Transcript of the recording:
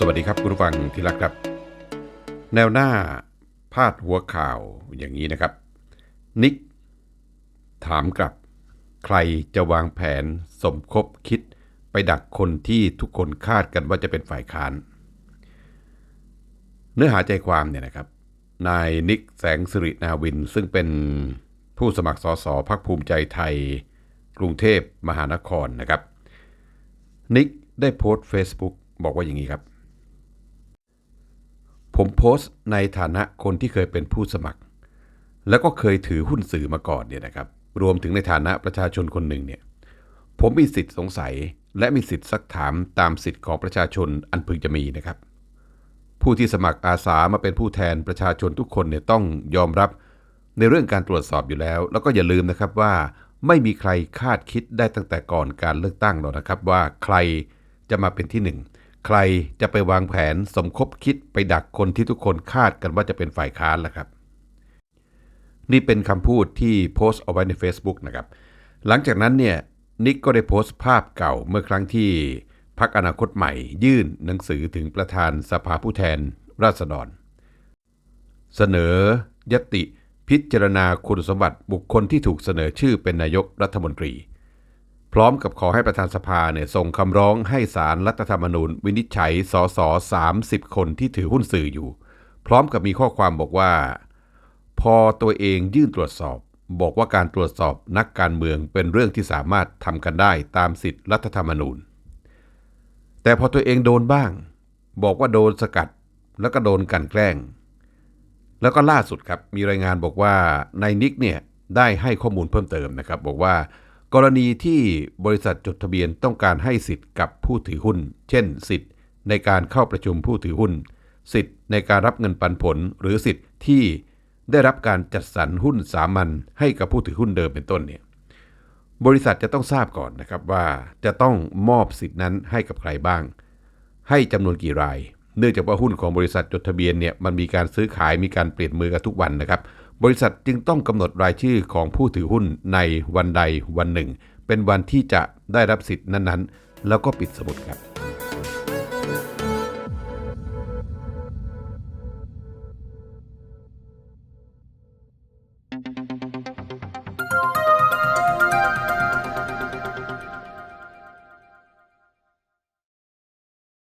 สวัสดีครับคุณผู้ฟังที่รักครับ แนวหน้าพาดหัวข่าวอย่างนี้นะครับ นิก ถามกลับ ใครจะวางแผนสมคบคิดไปดักคนที่ทุกคนคาดกันว่าจะเป็นฝ่ายค้าน เนื้อหาใจความเนี่ยนะครับ นายนิกแสงสิรินาวิน ซึ่งเป็นผู้สมัครสสพักภูมิใจไทย กรุงเทพมหานครนะครับ นิกได้โพสต์ Facebook บอกว่าอย่างนี้ครับ ผมโพสต์ในฐานะคนที่เคยเป็นผู้สมัคร แล้วก็เคยถือหุ้นสื่อมาก่อนเนี่ยนะครับรวมถึงในฐานะประชาชนคนหนึ่งเนี่ยผมมีสิทธิ์สงสัยและมีสิทธิ์ซักถามตามสิทธิ์ของประชาชนอันพึงจะมีนะครับ ผู้ที่สมัครอาสามาเป็นผู้แทนประชาชนทุกคนเนี่ยต้องยอมรับในเรื่องการตรวจสอบอยู่แล้ว แล้วก็อย่าลืมนะครับว่าไม่มีใครคาดคิดได้ตั้งแต่ก่อนการเลือกตั้งหรอกนะครับว่าใครจะมาเป็นที่หนึ่ง ใครจะไปวางแผนสมคบคิดไปดักคนที่ทุกคนคาดกันว่าจะเป็นฝ่ายค้านล่ะครับ นี่เป็นคำพูดที่โพสต์เอาไว้ใน Facebook นะครับ หลังจากนั้นเนี่ยนิกก็ได้โพสต์ภาพเก่าเมื่อครั้งที่พักอนาคตใหม่ ยื่นหนังสือถึงประธานสภาผู้แทนราษฎร เสนอยติพิจารณาคุณสมบัติบุคคลที่ถูกเสนอชื่อเป็นนายกรัฐมนตรี พร้อมกับขอให้ประธานสภาเนี่ยส่งคำร้องให้สารรัฐธรรมนูญ วินิจฉัยสส30 คนที่ถือหุ้นสื่ออยู่ พร้อมกับมีข้อความบอกว่า พอตัวเองยื่นตรวจสอบ บอกว่าการตรวจสอบนักการเมืองเป็นเรื่องที่สามารถทำกันได้ตามสิทธิรัฐธรรมนูญ แต่พอตัวเองโดนบ้าง บอกว่าโดนสกัดแล้วก็โดนกันแกล้ง แล้วก็ล่าสุดครับมีรายงานบอกว่านายนิกเนี่ยได้ให้ข้อมูลเพิ่มเติมนะครับ บอกว่า กรณีที่บริษัทจดทะเบียนต้องการให้สิทธิ์กับผู้ถือหุ้น เช่น สิทธิ์ในการเข้าประชุมผู้ถือหุ้น สิทธิ์ในการรับเงินปันผล หรือสิทธิ์ที่ได้รับการจัดสรรหุ้นสามัญให้กับผู้ถือหุ้นเดิมเป็นต้นเนี่ยบริษัทจะต้องทราบก่อนนะครับว่าจะต้องมอบสิทธินั้นให้กับใครบ้าง ให้จำนวนกี่ราย เนื่องจากว่าหุ้นของบริษัทจดทะเบียนเนี่ยมันมีการซื้อขายมีการเปลี่ยนมือกันทุกวันนะครับ บริษัทจึงต้องกำหนดรายชื่อของผู้ถือหุ้นในวันใดวันหนึ่ง เป็นวันที่จะได้รับสิทธินั้นๆ แล้วก็ปิดสมุดครับ Thank